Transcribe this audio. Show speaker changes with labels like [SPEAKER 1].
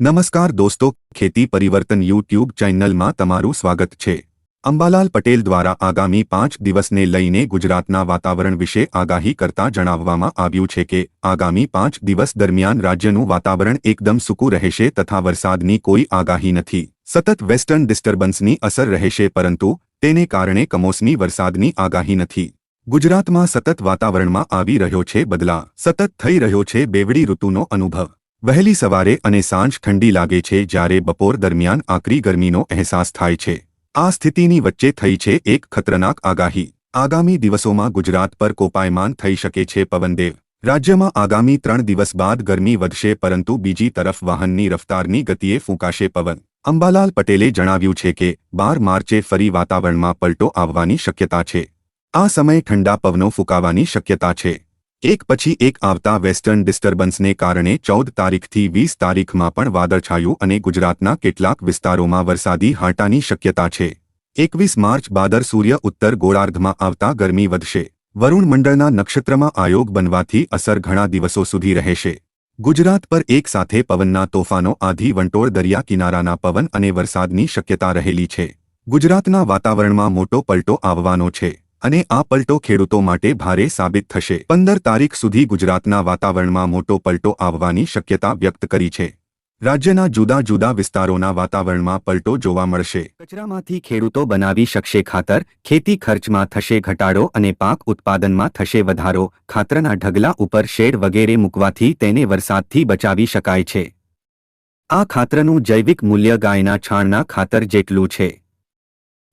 [SPEAKER 1] નમસ્કાર દોસ્તો, ખેતી પરિવર્તન યુટ્યુબ ચેનલમાં તમારું સ્વાગત છે. અંબાલાલ પટેલ દ્વારા આગામી પાંચ દિવસને લઈને ગુજરાતના વાતાવરણ વિશે આગાહી કરતા જણાવવામાં આવ્યું છે કે, આગામી પાંચ દિવસ દરમિયાન રાજ્યનું વાતાવરણ એકદમ સૂકું રહેશે તથા વરસાદની કોઈ આગાહી નથી. સતત વેસ્ટર્ન ડિસ્ટર્બન્સની અસર રહેશે પરંતુ, તેને કારણે કમોસમી વરસાદની આગાહી નથી. ગુજરાતમાં સતત વાતાવરણમાં આવી રહ્યો છે બદલા સતત થઈ રહ્યો છે બેવડી ઋતુનો અનુભવ. વહેલી સવારે અને સાંજ ઠંડી લાગે છે જ્યારે બપોર દરમિયાન આકરી ગરમીનો અહેસાસ થાય છે. આ સ્થિતિની વચ્ચે થઈ છે એક ખતરનાક આગાહી. આગામી દિવસોમાં ગુજરાત પર કોપાયમાન થઈ શકે છે પવનદેવ રાજ્યમાં આગામી ત્રણ દિવસ બાદ ગરમી વધશે પરંતુ બીજી તરફ વાહનની રફતારની ગતિએ ફૂંકાશે પવન. અંબાલાલ પટેલે જણાવ્યું છે કે, બાર માર્ચે ફરી વાતાવરણમાં પલટો આવવાની શક્યતા છે. આ સમયે ઠંડા પવનો ફૂંકાવાની શક્યતા છે. એક પછી એક આવતા વેસ્ટર્ન ડિસ્ટર્બન્સને કારણે ચૌદ તારીખથી વીસ તારીખમાં પણ વાદળછાયું અને ગુજરાતના કેટલાક વિસ્તારોમાં વરસાદી હાંટાની શક્યતા છે. એકવીસ માર્ચ બાદર સૂર્ય ઉત્તર ગોળાર્ધમાં આવતા ગરમી વધશે. વરુણ મંડળના નક્ષત્રમાં આયોગ બનવાથી અસર ઘણા દિવસો સુધી રહેશે. ગુજરાત પર એક સાથે પવનના તોફાનો, આધી વંટોળ દરિયા કિનારાના પવન અને વરસાદની શક્યતા રહેલી છે. ગુજરાતના વાતાવરણમાં મોટો પલટો આવવાનો છે. અને આ પલટો ખેડૂતો માટે ભારે સાબિત થશે. પંદર તારીખ સુધી ગુજરાતના વાતાવરણમાં મોટો પલટો આવવાની શક્યતા વ્યક્ત કરી છે. રાજ્યના જુદા જુદા વિસ્તારોના વાતાવરણમાં પલટો જોવા મળશે. કચરામાંથી ખેડૂતો બનાવી શકશે ખાતર, ખેતી ખર્ચમાં થશે ઘટાડો અને પાક ઉત્પાદનમાં થશે વધારો. ખાતરના ઢગલા ઉપર શેડ વગેરે મૂકવાથી તેને વરસાદથી બચાવી શકાય છે. આ ખાતરનું જૈવિક મૂલ્ય ગાયના છાણના ખાતર જેટલું છે.